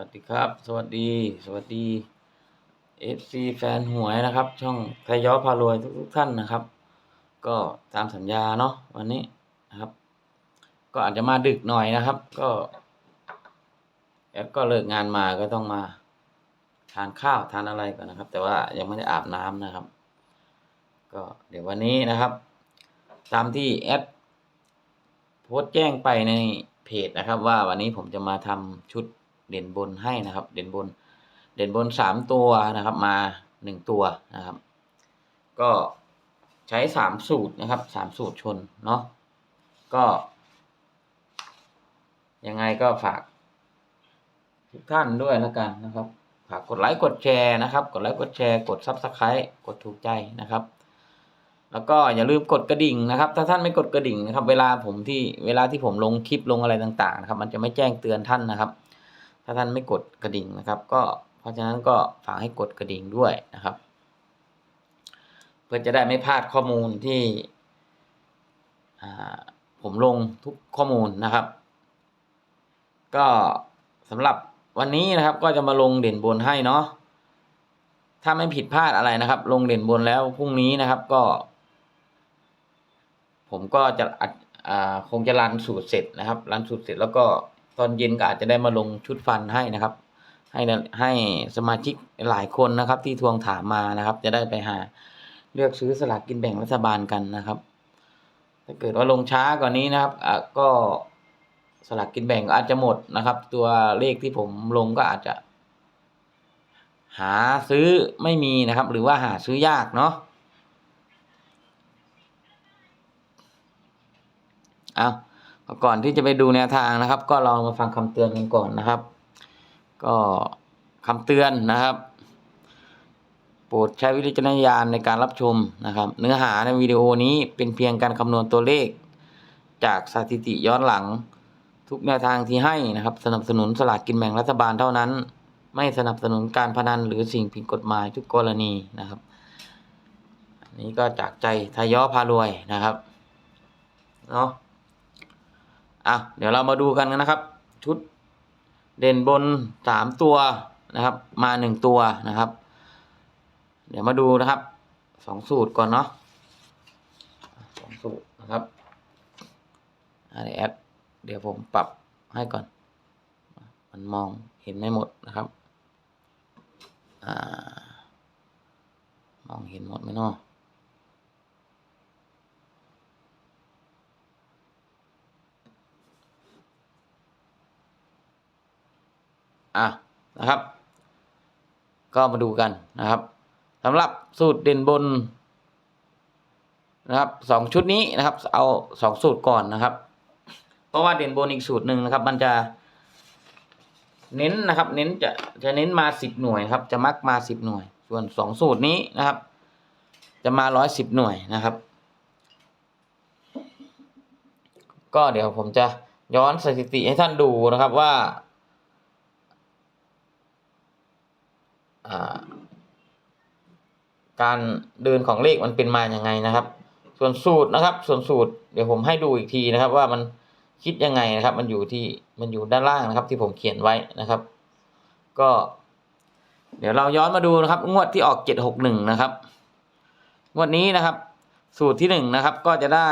วัสดีครับ สวัสดี สวัสดี FC แฟนหวยนะครับ ช่องทยย้อพารวยทุกๆท่านนะครับ ก็ตามสัญญาเนาะวันนี้นะครับ ก็อาจจะมาดึกหน่อยนะครับ ก็แอดก็เลิกงานมาก็ต้องมาทานข้าวทานอะไรก่อนนะครับ แต่ว่ายังไม่ได้อาบน้ำนะครับ ก็เดี๋ยววันนี้นะครับ ตามที่แอดโพสต์แจ้งไปในเพจนะครับ ว่าวันนี้ผมจะมาทำชุด เด่นบนให้นะครับเด่นบนเด่นบนสามตัวนะครับมาหนึ่งตัวนะครับ ก็ใช้สามสูตรนะครับสามสูตรชนเนาะก็ยังไงก็ฝากทุกท่านด้วยแล้วกันนะครับ ฝากกดไลค์กดแชร์นะครับ กดไลค์กดแชร์กดซับสไครต์กดถูกใจนะครับ แล้วก็อย่าลืมกดกระดิ่งนะครับ ถ้าท่านไม่กดกระดิ่งนะครับ เวลาผมที่เวลาที่ผมลงคลิปลงอะไรต่างๆนะครับ มันจะไม่แจ้งเตือนท่านนะครับ ถ้าท่านไม่กดกระดิ่งนะครับ ก็เพราะฉะนั้นก็ฝากให้กดกระดิ่งด้วยนะครับ เพื่อจะได้ไม่พลาดข้อมูลที่ผมลงทุกข้อมูลนะครับ ก็สำหรับวันนี้นะครับก็จะมาลงเด่นบนให้เนาะถ้าไม่ผิดพลาดอะไรนะครับ ลงเด่นบนแล้วพรุ่งนี้นะครับก็ ผมก็จะอัดคงจะรันสูตรเสร็จนะครับรันสูตรเสร็จแล้วก็ ตอนเย็นก็อาจจะได้มาลงชุดฟันให้นะครับ ให้ให้สมาชิกหลายคนนะครับ ที่ทวงถามมานะครับ จะได้ไปหาเลือกซื้อสลากกินแบ่งรัฐบาลกันนะครับ ถ้าเกิดว่าลงช้ากว่านี้นะครับอะก็สลากกินแบ่งอาจจะหมดนะครับ ตัวเลขที่ผมลงก็อาจจะ หาซื้อไม่มีนะครับ หรือว่าหาซื้อยากเนาะเอา ก่อนที่จะไปดูแนวทางนะครับ ก็ลองมาฟังคำเตือนกันก่อนนะครับ ก็คำเตือนนะครับ โปรดใช้วิจารณญาณในการรับชมนะครับ เนื้อหาในวิดีโอนี้เป็นเพียงการคำนวณตัวเลข จากสถิติย้อนหลัง ทุกแนวทางที่ให้นะครับ สนับสนุนสลากกินแบ่งรัฐบาลเท่านั้น ไม่สนับสนุนการพนันหรือสิ่งผิดกฎหมายทุกกรณีนะครับอันนี้ก็จากใจทาย้อพารวยนะครับเนาะ อะเดี๋ยวเรามาดูกันนะครับ ชุดเด่นบนสามตัวนะครับ มาหนึ่งตัวนะครับ เดี๋ยวมาดูนะครับสองสูตรก่อนเนาะสองสูตรนะครับอันนี้แอดเดี๋ยวผมปรับให้ก่อน มันมองเห็นไม่หมดนะครับอ่ามองเห็นหมดไหมเนาะ อะนะครับ ก็มาดูกันนะครับสำหรับสูตรเด่นบนนะครับสองชุดนี้นะครับ เอาสองสูตรก่อนนะครับ เพราะว่าเด่นบนอีกสูตรหนึ่งนะครับ มันจะ เน้นนะครับ เน้นจะจะเน้นมาสิบหน่วยครับ จะมักมาสิบหน่วย ส่วนสองสูตรนี้นะครับ จะมาร้อยสิบหน่วยนะครับ ก็เดี๋ยวผมจะย้อนสถิติให้ท่านดูนะครับว่า อ่า การเดินของเลขมันเป็นมาอย่างไงนะครับ ส่วนสูตรนะครับ ส่วนสูตรเดี๋ยวผมให้ดูอีกทีนะครับ ว่ามันคิดยังไงนะครับ มันอยู่ที่มันอยู่ด้านล่างนะครับ ที่ผมเขียนไว้นะครับ ก็ เดี๋ยวเราย้อนมาดูนะครับ งวดที่ออกเจ็ดหกหนึ่งนะครับ งวดนี้นะครับ สูตรที่หนึ่งนะครับ ก็จะได้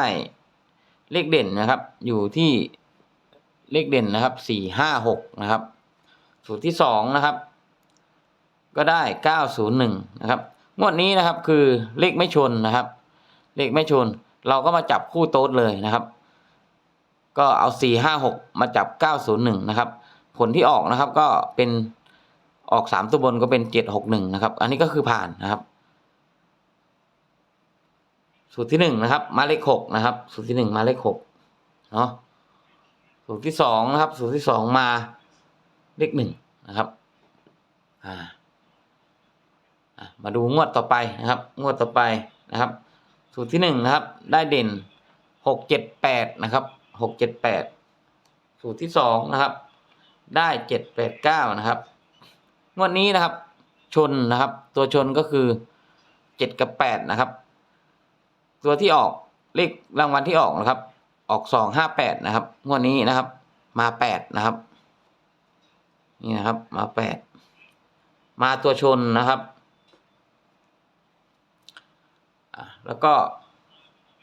เลขเด่นนะครับ อยู่ที่เลขเด่นนะครับสี่ห้าหกนะครับ สูตรที่สองนะครับ ก็ได้เก้าศูนะครับ งวดนี้นะครับคือเลขไม่ชนนะครับ เลขไม่ชน เราก็มาจับคู่โต๊ดเลยนะครับ ก็เอาสี่ห้าหกมาจับเก้าศูนะครับ ผลที่ออกนะครับก็เป็นออกสามตัวบนก็เป็นเจ็ดหกหนึ่งนะครับ อันนี้ก็คือผ่านนะครับ สูตรที่หนึ่งนะครับ มาเลขหกนะครับ สูตรที่หนึ่งมาเลขหกเนาะสูตรที่สองนะครับ สูตรที่สองมาเลขหนึ่งนะครับ อ่า มาดูงวดต่อไปนะครับ งวดต่อไปนะครับ สูตรที่หนึ่งนะครับ ได้เด่นหกเจ็ดแปดนะครับหกเจ็ดแปดสูตรที่สองนะครับ ได้เจ็ดแปดเก้านะครับ งวดนี้นะครับ ชนนะครับ ตัวชนก็คือเจ็ดกับแปดนะครับ ตัวที่ออกเลขรางวัลที่ออกนะครับ ออกสองห้าแปดนะครับ งวดนี้นะครับ มาแปดนะครับ นี่นะครับ มาแปดมาตัวชนนะครับอะ แล้วก็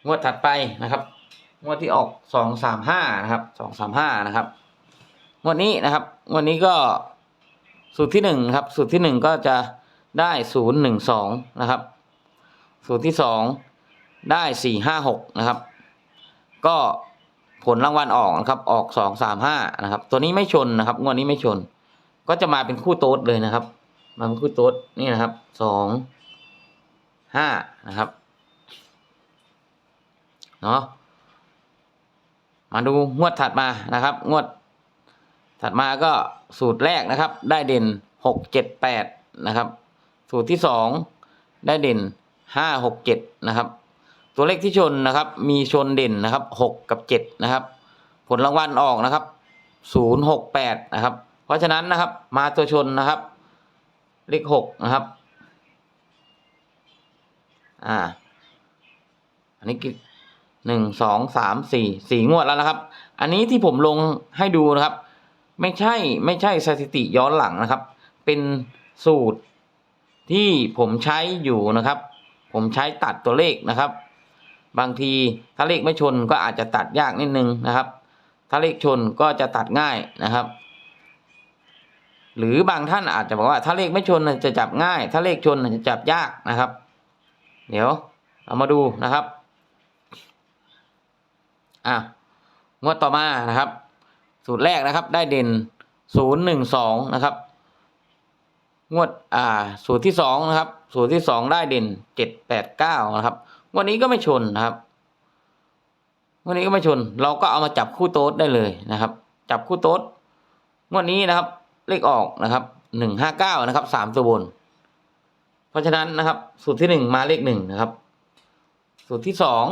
งวดถัดไปนะครับ งวดที่ออกสองสามห้านะครับสองสามห้านะครับ งวดนี้นะครับ งวดนี้ก็สูตรที่หนึ่งครับ สูตรที่หนึ่งก็จะได้ศูนย์หนึ่งสองนะครับ สูตรที่สองได้สี่ห้าหกนะครับ ก็ผลรางวัลออกนะครับ ออกสองสามห้านะครับ ตัวนี้ไม่ชนนะครับ งวดนี้ไม่ชน ก็จะมาเป็นคู่โต๊ดเลยนะครับ มาเป็นคู่โต๊ดนี่นะครับสองห้านะครับ เนาะมาดูงวดถัดมานะครับ งวด ถัดมาก็สูตรแรกนะครับ ได้เด่นหกเจ็ดแปดนะครับ สูตรที่สองได้เด่นห้าหกเจ็ดนะครับ ตัวเลขที่ชนนะครับ มีชนเด่นนะครับหกกับเจ็ดนะครับ ผลรางวัลออกนะครับศูนย์หกแปดนะครับ เพราะฉะนั้นนะครับ มาตัวชนนะครับ เลขหกนะครับ อ่า อันนี้ หนึ่งสองสามสี่สี่งวดแล้วนะครับ อันนี้ที่ผมลงให้ดูนะครับ ไม่ใช่ไม่ใช่สถิติย้อนหลังนะครับ เป็นสูตรที่ผมใช้อยู่นะครับ ผมใช้ตัดตัวเลขนะครับ บางทีถ้าเลขไม่ชนก็อาจจะตัดยากนิดนึงนะครับ ถ้าเลขชนก็จะตัดง่ายนะครับ หรือบางท่านอาจจะบอกว่า ถ้าเลขไม่ชนจะจับง่าย ถ้าเลขชนจะจับยากนะครับ เดี๋ยวเรามาดูนะครับ อะงวดต่อมานะครับ สูตรแรกนะครับ ได้เด่นศูนย์หนึ่งสองนะครับ งวดอ่า สูตรที่สองนะครับ สูตรที่สองได้เด่นเจ็ดแปดเก้านะครับงวันนี้ก็ไม่ชนนะครับงวันนี้ก็ไม่ชน เราก็เอามาจับคู่โต๊ดได้เลยนะครับ จับคู่โต๊ดงวดนี้นะครับ เลขออกนะครับหนึ่งห้าเก้านะครับสามตัวบน เพราะฉะนั้นนะครับ สูตรที่หนึ่งมาเลขหนึ่งนะครับ สูตรที่สอง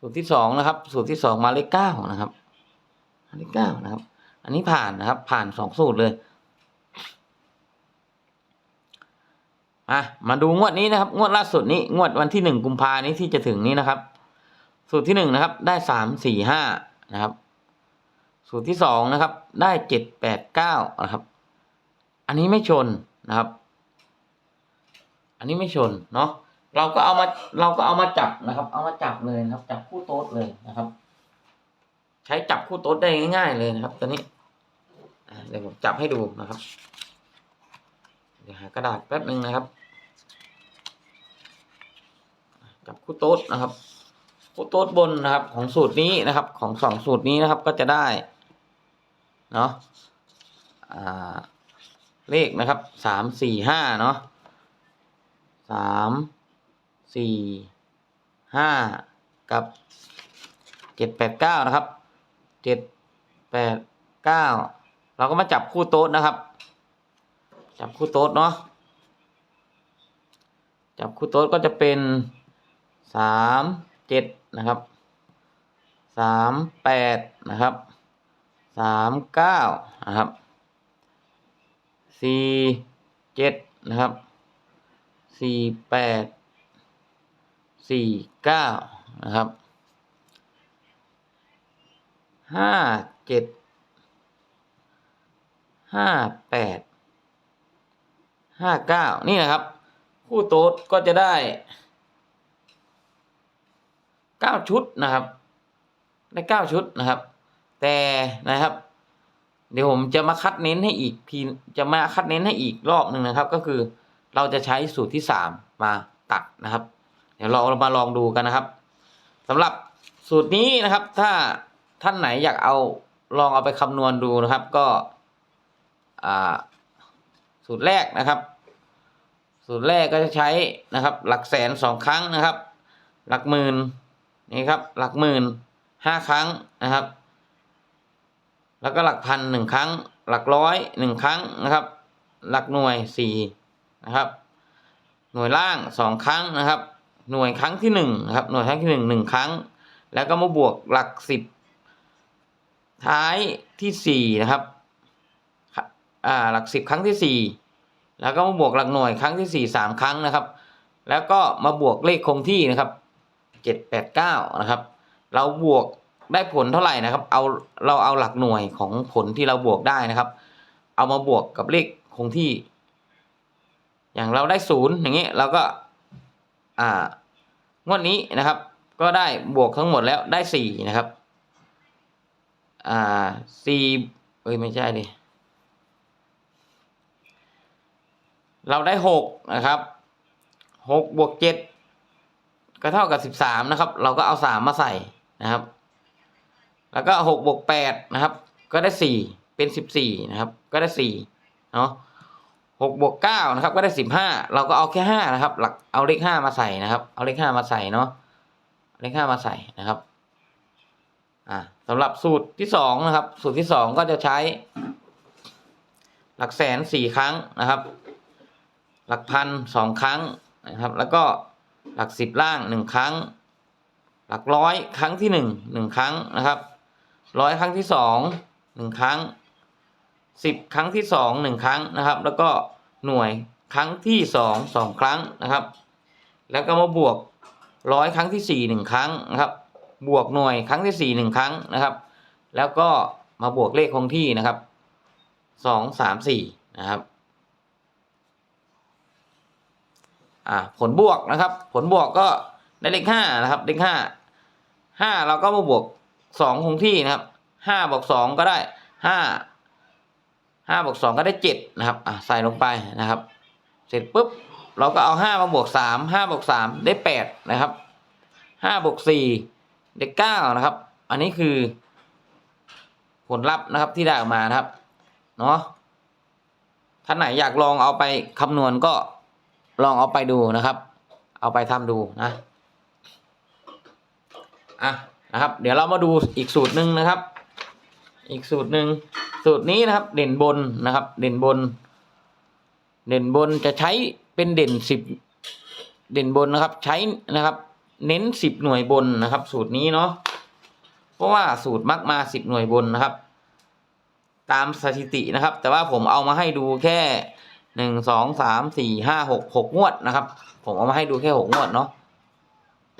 สูตรที่สองนะครับ สูตรที่สองมาเลขเก้านะครับเลขเก้านะครับ อันนี้ผ่านนะครับ ผ่านสองสูตรเลยอะมาดูงวดนี้นะครับ งวดล่าสุดนี้งวดวันที่หนึ่งกุมภานี้ที่จะถึงนี้นะครับ สูตรที่หนึ่งนะครับ ได้สามสี่ห้านะครับ สูตรที่สองนะครับ ได้เจ็ดแปดเก้านะครับ อันนี้ไม่ชนนะครับ อันนี้ไม่ชนเนาะ เราก็เอามาเราก็เอามาจับนะครับ เอามาจับเลยนะครับ จับคู่โต๊ดเลยนะครับ ใช้จับคู่โต๊ดได้ง่าย ๆ เลยนะครับ ตัวนี้เดี๋ยวผมจับให้ดูนะครับ เดี๋ยวหากระดาษแป๊บหนึ่งนะครับ จับคู่โต๊ดนะครับคู่โต๊ดบนนะครับ ของสูตรนี้นะครับ ของสองสูตรนี้นะครับก็จะได้เนาะเลขนะครับสามสี่ห้าเนาะสาม สี่ห้ากับเจ็ดแปดเก้านะครับเจ็ดแปดเก้าเราก็มาจับคู่โต๊ดนะครับ จับคู่โต๊ดเนาะจับคู่โต๊ดก็จะเป็นสามเจ็ดนะครับสามแปดนะครับสามเก้านะครับสี่เจ็ดนะครับสี่แปด สี่เก้านะครับห้าเจ็ดห้าแปดห้าเก้านี่นะครับ คู่โต๊ดก็จะได้เก้าชุดนะครับ ได้เก้าชุดนะครับ แต่นะครับ เดี๋ยวผมจะมาคัดเน้นให้อีกทีจะมาคัดเน้นให้อีกรอบหนึ่งนะครับ ก็คือเราจะใช้สูตรที่สามมาตัดนะครับ ดี๋ยวเรามาลองดูกันนะครับสำหรับสูตรนี้นะครับ ถ้าท่านไหนอยากเอาลองเอาไปคำนวณดูนะครับ ก็สูตรแรกนะครับ สูตรแรกก็จะใช้นะครับ หลักแสนสองครั้งนะครับ หลักหมื่นนี่ครับ หลักหมื่นห้าครั้งนะครับ แล้วก็หลักพันหนึ่งครั้ง หลักร้อยหนึ่งครั้งนะครับ หลักหน่วยสี่นะครับ หน่วยล่างสองครั้งนะครับ หน่วยครั้งที่หนึ่งครับ หน่วยครั้งที่หนึ่งหนึ่งครั้ง แล้วก็มาบวกหลักสิบท้ายที่สี่นะครับอ่าหลักสิบครั้งที่สี่แล้วก็มาบวกหลักหน่วยครั้งที่สี่สามครั้งนะครับ แล้วก็มาบวกเลขคงที่นะครับเจ็ดแปดเก้านะครับ เราบวกได้ผลเท่าไหร่นะครับ เอาเราเอาหลักหน่วยของผลที่เราบวกได้นะครับ เอามาบวกกับเลขคงที่ อย่างเราได้ศูนย์อย่างนี้เราก็ อ่างวดนี้นะครับ ก็ได้บวกทั้งหมดแล้วได้สี่นะครับ อ่าสี่เอ้ยไม่ใช่ดิเราได้หกนะครับหกบวกเจ็ดก็เท่ากับสิบสามนะครับ เราก็เอาสามมาใส่นะครับ แล้วก็หกบวกแปดนะครับ ก็ได้สี่เป็นสิบสี่นะครับ ก็ได้สี่เนาะ หกบวกเก้านะครับก็ได้สิบห้าเราก็เอาแค่ห้านะครับ หลักเอาเลขห้ามาใส่นะครับ เอาเลขห้ามาใส่เนาะเลขห้ามาใส่นะครับอ่าสำหรับสูตรที่สองนะครับ สูตรที่สองก็จะใช้ หลักแสนสี่ครั้งนะครับ หลักพันสองครั้งนะครับ แล้วก็หลักสิบล่างหนึ่งครั้ง หลักร้อยครั้งที่หนึ่งหนึ่งครั้งนะครับ ร้อยครั้งที่สองหนึ่งครั้ง สิบครั้งที่สองหนึ่งครั้งนะครับ แล้วก็หน่วยครั้งที่สองสองครั้งนะครับ แล้วก็มาบวกร้อยครั้งที่สี่หนึ่งครั้งนะครับ บวกหน่วยครั้งที่สี่หนึ่งครั้งนะครับ แล้วก็มาบวกเลขคงที่นะครับสองสามสี่นะครับอ่าผลบวกนะครับ ผลบวกก็ได้เลขห้านะครับเลขห้าห้าเราก็มาบวกสองคงที่นะครับห้าบวกสองก็ได้ห้า ห้าบวกสองก็ได้เจ็ดนะครับอ่าใส่ลงไปนะครับ เสร็จปุ๊บเราก็เอาห้ามาบวกสามห้าบวกสามได้แปดนะครับห้าบวกสี่ได้เก้านะครับ อันนี้คือ ผลลัพธ์นะครับที่ได้ออกมานะครับเนาะท่านไหนอยากลองเอาไปคำนวณก็ลองเอาไปดูนะครับ เอาไปทำดูนะอะนะครับ เดี๋ยวเรามาดูอีกสูตรหนึ่งนะครับ อีกสูตรหนึ่ง สูตรนี้นะครับ เด่นบนนะครับ เด่นบน เด่นบนจะใช้เป็นเด่นสิบเด่นบนนะครับ ใช้นะครับ เน้นสิบหน่วยบนนะครับ สูตรนี้เนาะเพราะว่าสูตรมักมาสิบหน่วยบนนะครับ ตามสถิตินะครับ แต่ว่าผมเอามาให้ดูแค่หนึ่งสองสามสี่ห้าหกหกงวดนะครับ ผมเอามาให้ดูแค่หกงวดเนาะ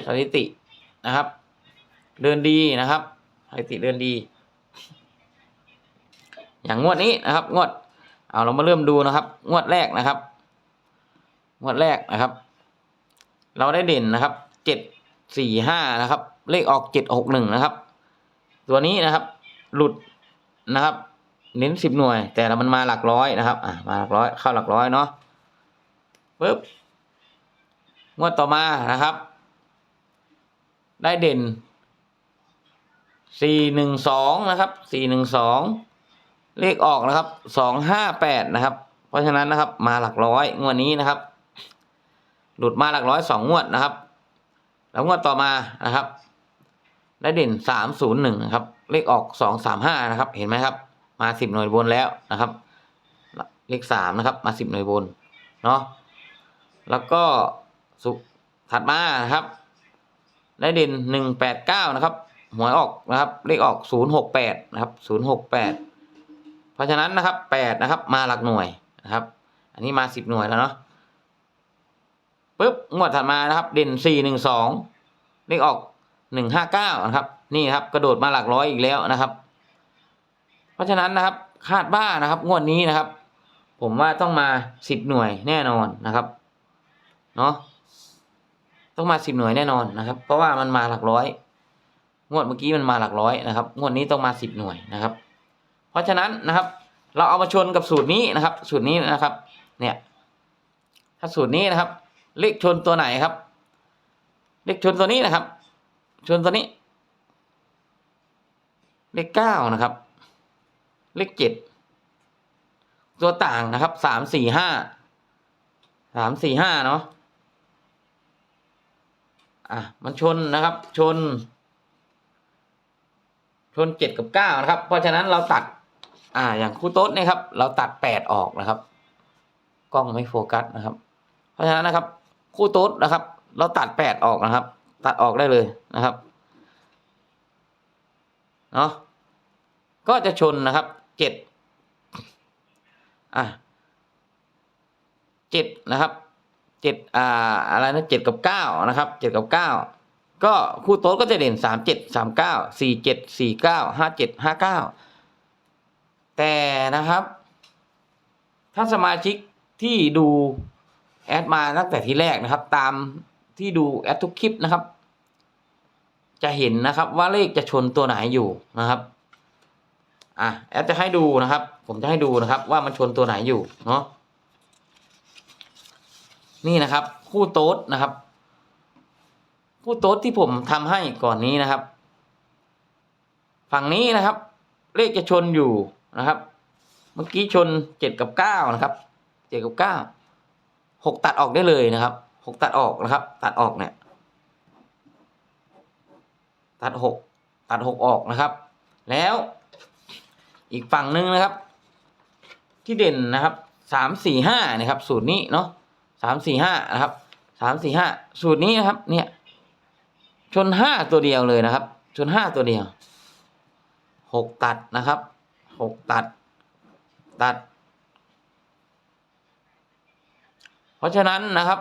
สถิตินะครับ เดินดีนะครับสถิติเดินดี อย่างงวดนี้นะครับ งวดเอาเรามาเริ่มดูนะครับ งวดแรกนะครับ งวดแรกนะครับ เราได้เด่นนะครับเจ็ดสี่ห้านะครับ เลขออกเจ็ดหกหนึ่งนะครับ ตัวนี้นะครับ หลุดนะครับ เน้นสิบหน่วย แต่ละมันมาหลักร้อยนะครับ อ่ามาหลักร้อยเข้าหลักร้อยเนาะปึ๊บงวดต่อมานะครับ ได้เด่นสี่หนึ่งสองนะครับสี่หนึ่งสอง เลขออกนะครับสองห้าแปดนะครับ เพราะฉะนั้นนะครับ มาหลักร้อยงวดนี้นะครับ หลุดมาหลักร้อยสองงวดนะครับ แล้วงวดต่อมานะครับ ได้เด่นสามศูนย์หนึ่งนะครับ เลขออกสองสามห้านะครับ เห็นไหมครับ มาสิบหน่วยบนแล้วนะครับ เลขสามนะครับ มาสิบหน่วยบนเนาะแล้วก็สุถัดมานะครับ ได้เด่นหนึ่งแปดเก้านะครับหวยออกนะครับ เลขออกศูนย์หกแปดนะครับศูนย์หกแปด ราะฉะนั้นนะครับแปดนะครับ มาหลักหน่วยนะครับ อันนี้มาสิบหน่วยแล้วเนาะปุ๊บงวดถัดมานะครับ เด่นสี่หนึ่งสองเลขออกหนึ่งห้าเก้านะครับ นี่ครับ กระโดดมาหลักร้อยอีกแล้วนะครับ เพราะฉะนั้นนะครับ คาดว่านะครับ งวดนี้นะครับ ผมว่าต้องมาสิบหน่วยแน่นอนนะครับเนาะต้องมาสิบหน่วยแน่นอนนะครับ เพราะว่ามันมาหลักร้อย งวดเมื่อกี้มันมาหลักร้อยนะครับ งวดนี้ต้องมาสิบหน่วยนะครับ เพราะฉะนั้นนะครับ เราเอามาชนกับสูตรนี้นะครับ สูตรนี้นะครับ เนี่ย ถ้าสูตรนี้นะครับ เลขชนตัวไหนครับ เลขชนตัวนี้นะครับ ชนตัวนี้ เลขเก้านะครับ เลขเจ็ดตัวต่างนะครับสามสี่ห้าสามสี่ห้าเนาะอะมันชนนะครับ ชน ชนเจ็ดกับเก้านะครับ เพราะฉะนั้นเราตัด อ่า อย่างคู่โต๊ดเนี่ยครับ เราตัดแปดออกนะครับ กล้องไม่โฟกัสนะครับ เพราะฉะนั้นนะครับ คู่โต๊ดนะครับ เราตัดแปดออกนะครับ ตัดออกได้เลยนะครับเนาะก็จะชนนะครับเจ็ดอะเจ็ดนะครับเจ็ดอ่าอะไรนะเจ็ดกับเก้านะครับเจ็ดกับเก้าก็คู่โต๊ดก็จะเด่นสามเจ็ดสามเก้าสี่เจ็ดสี่เก้าห้าเจ็ดห้าเก้า แต่นะครับ ถ้าสมาชิกที่ดูแอดมาตั้งแต่ทีแรกนะครับ ตามที่ดูแอดทุกคลิปนะครับ จะเห็นนะครับว่าเลขจะชนตัวไหนอยู่นะครับอะแอดจะให้ดูนะครับ ผมจะให้ดูนะครับ ว่ามันชนตัวไหนอยู่เนาะนี่นะครับ คู่โต๊ดนะครับคู่โต๊ดที่ผมทำให้ก่อนนี้นะครับ ฝั่งนี้นะครับ เลขจะชนอยู่ นะครับ เมื่อกี้ชนเจ็ดกับเก้านะครับเจ็ดกับเก้าหกตัดออกได้เลยนะครับหกตัดออกนะครับ ตัดออกเนี่ยตัดหกตัดหกออกนะครับ แล้วอีกฝั่งหนึ่งนะครับ ที่เด่นนะครับสามสี่ห้านะครับ สูตรนี้เนาะสามสี่ห้านะครับสามสี่ห้าสูตรนี้นะครับ เนี่ย ชนห้าตัวเดียวเลยนะครับ ชนห้าตัวเดียวหกตัดนะครับ หกตัด ตัด เพราะฉะนั้นนะครับ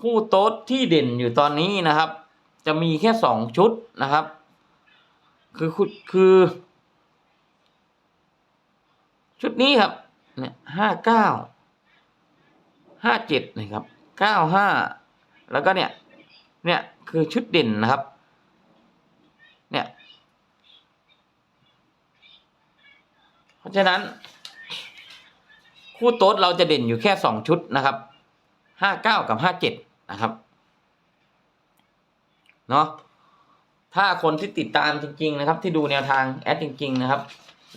คู่โต๊ดที่เด่นอยู่ตอนนี้นะครับ จะมีแค่สองชุดนะครับ คือคือคือชุดนี้ครับ เนี่ยห้าเก้าห้าเจ็ดนะครับเก้าห้าแล้วก็เนี่ย เนี่ยคือชุดเด่นนะครับ เนี่ย เพ ราะฉะนั้น คู่โต๊ดเราจะเด่นอยู่แค่สองชุดนะครับห้าเก้ากับห้าเจ็ดนะครับเนาะถ้าคนที่ติดตามจริง ๆ นะครับ ที่ดูแนวทางแอดจริง ๆ นะครับ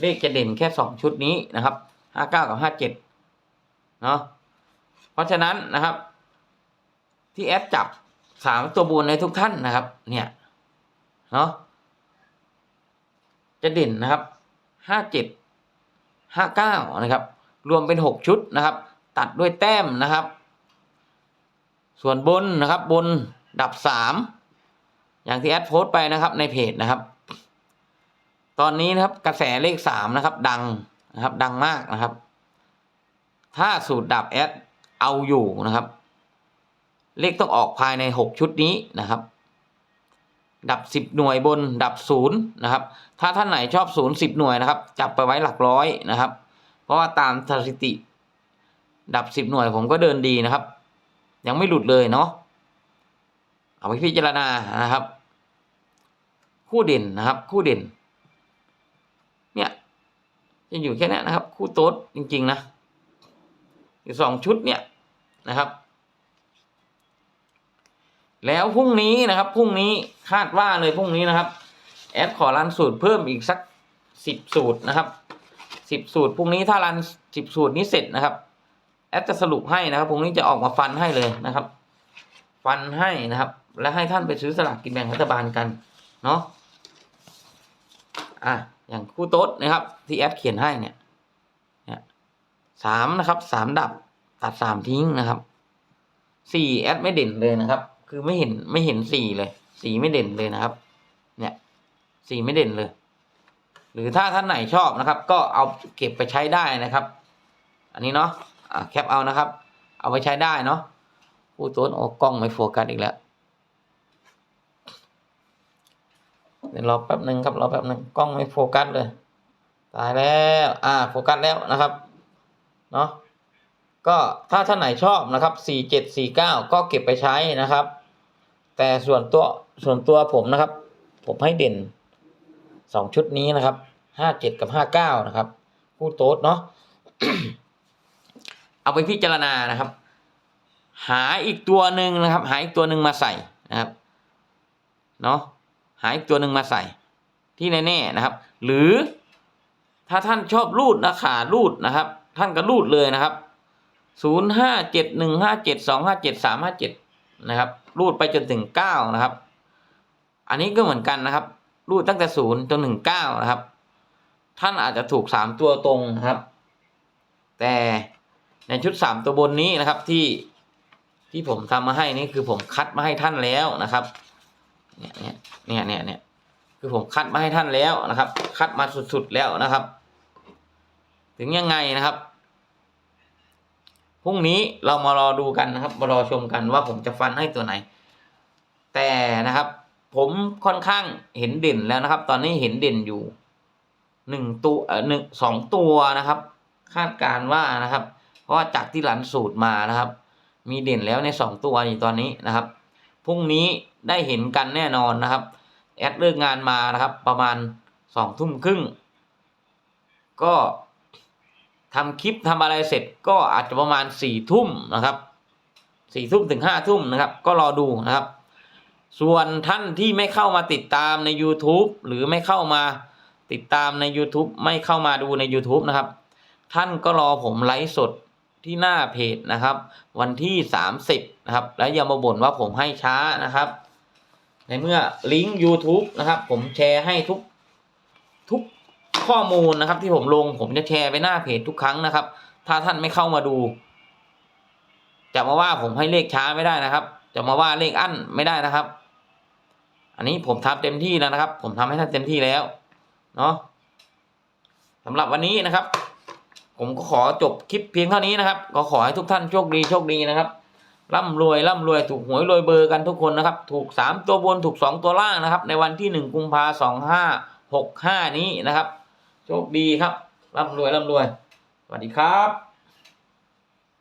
เลขจะเด่นแค่สองชุดนี้นะครับห้าเก้ากับห้าเจ็ดเนาะเพราะฉะนั้นนะครับ ที่แอดจับสามตัวบนในทุกท่านนะครับ เนี่ยเนาะจะเด่นนะครับห้าเจ็ด ห้าเก้านะครับรวมเป็นหกชุดนะครับ ตัดด้วยแต้มนะครับ ส่วนบนนะครับบนดับสามอย่างที่แอดโพสไปนะครับในเพจนะครับ ตอนนี้นะครับกระแสเลขสามนะครับ ดังนะครับดังมากนะครับ ถ้าสูตรดับแอดเอาอยู่นะครับ เลขต้องออกภายในหกชุดนี้นะครับ ดับสิบหน่วยบนดับศูนย์นะครับถ้าท่านไหนชอบศูนย์สิบหน่วยนะครับ จับไปไว้หลักร้อยนะครับ เพราะว่าตามสถิติ ดับสิบหน่วยผมก็เดินดีนะครับ ยังไม่หลุดเลยเนาะเอาไปพิจารณานะครับ คู่เด่นนะครับ คู่เด่น เนี่ยจะอยู่แค่นี้นะครับ คู่โต๊ดจริง ๆ นะอยู่สองชุดเนี่ยนะครับ แล้วพรุ่งนี้นะครับพรุ่งนี้คาดว่าเลยพรุ่งนี้นะครับ แอดขอรันสูตรเพิ่มอีกสักสิบสูตรนะครับสิบสูตรพรุ่งนี้ถ้ารันสิบสูตรนี้เสร็จนะครับ แอดจะสรุปให้นะครับพรุ่งนี้จะออกมาฟันให้เลยนะครับ ฟันให้นะครับ และให้ท่านไปซื้อสลากกินแบ่งรัฐบาลกันเนาะอะอย่างคู่โต๊ดนะครับ ที่แอดเขียนให้เนี่ยเนี่ยสามนะครับสามดับตัดสามทิ้งนะครับสี่แอดไม่เด่นเลยนะครับ คือไม่เห็นไม่เห็นสีเลย สีไม่เด่นเลยนะครับ เนี่ยสีไม่เด่นเลย หรือถ้าท่านไหนชอบนะครับ ก็เอาเก็บไปใช้ได้นะครับ อันนี้เนาะอะแคปเอานะครับ เอาไปใช้ได้เนาะผู้ต้นโอ้กล้องไม่โฟกัสอีกแล้วเดี๋ยวรอแป๊บหนึ่งครับรอแป๊บหนึ่งกล้องไม่โฟกัสเลย ตายแล้วอ่าโฟกัสแล้วนะครับเนาะก็ถ้าท่านไหนชอบนะครับสี่เจ็ดสี่เก้าก็เก็บไปใช้นะครับ แต่ส่วนตัวส่วนตัวผมนะครับ ผมให้เด่นสองชุดนี้นะครับห้าเจ็ดกับห้าเก้านะครับคู่โต๊ดเนาะเอาไปพิจารณานะครับ หาอีกตัวหนึ่งนะครับ หาอีกตัวหนึ่งมาใส่นะครับเนาะหาอีกตัวหนึ่งมาใส่ ที่แน่ๆนะครับ หรือถ้าท่านชอบรูดนะขารูดนะครับ ท่านก็รูดเลยนะครับศูนย์ห้าเจ็ดหนึ่งห้าเจ็ดสองห้าเจ็ดสามห้าเจ็ด นะครับ รูดไปจนถึงเก้านะครับ อันนี้ก็เหมือนกันนะครับ รูดตั้งแต่ศูนย์จนถึงเก้านะครับ ท่านอาจจะถูกสามตัวตรงนะครับ แต่ในชุดสามตัวบนนี้นะครับที่ที่ผมทำมาให้นี่คือผมคัดมาให้ท่านแล้วนะครับ เนี่ยเนี่ยเนี่ยเนี่ยเนี่ยคือผมคัดมาให้ท่านแล้วนะครับ คัดมาสุดๆแล้วนะครับ ถึงยังไงนะครับ พรุ่งนี้เรามารอดูกันนะครับมารอชมกันว่าผมจะฟันให้ตัวไหน แต่นะครับ ผมค่อนข้างเห็นเด่นแล้วนะครับ ตอนนี้เห็นเด่นอยู่หนึ่งตัวเอ่อหนึ่งสองตัวนะครับ คาดการณ์ว่านะครับ เพราะว่าจากที่หลันสูตรมานะครับ มีเด่นแล้วในสองตัวอยู่ตอนนี้นะครับพรุ่งนี้ได้เห็นกันแน่นอนนะครับ แอดเลิกงานมานะครับ ประมาณสองทุ่มครึ่งก็ ทำคลิปทำอะไรเสร็จก็อาจจะประมาณสี่ทุ่มนะครับสี่ทุ่มถึงห้าทุ่มนะครับ ก็รอดูนะครับ ส่วนท่านที่ไม่เข้ามาติดตามใน YouTube หรือไม่เข้ามาติดตามใน YouTube ไม่เข้ามาดูใน YouTube นะครับ ท่านก็รอผมไลฟ์สดที่หน้าเพจนะครับ วันที่ 30 นะครับ แล้วอย่ามาบ่นว่าผมให้ช้านะครับ ในเมื่อลิงก์ YouTube นะครับ ผมแชร์ให้ทุกทุก ข้อมูลนะครับ ที่ผมลงผมจะแชร์ไปหน้าเพจทุกครั้งนะครับ ถ้าท่านไม่เข้ามาดู จะมาว่าผมให้เลขช้าไม่ได้นะครับ จะมาว่าเลขอั้นไม่ได้นะครับ อันนี้ผมทำเต็มที่แล้วนะครับ ผมทำให้ท่านเต็มที่แล้วเนาะสำหรับวันนี้นะครับ ผมก็ขอจบคลิปเพียงเท่านี้นะครับ ก็ขอให้ทุกท่านโชคดีโชคดีนะครับร่ำรวยร่ำรวยถูกหวยรวยเบอร์กันทุกคนนะครับ ถูกสามตัวบนถูกสองตัวล่างนะครับ ในวันที่หนึ่งกุมภาสองห้าหกห้านี้นะครับ โชคดีครับร่ำรวยร่ำรวย สวัสดีครับ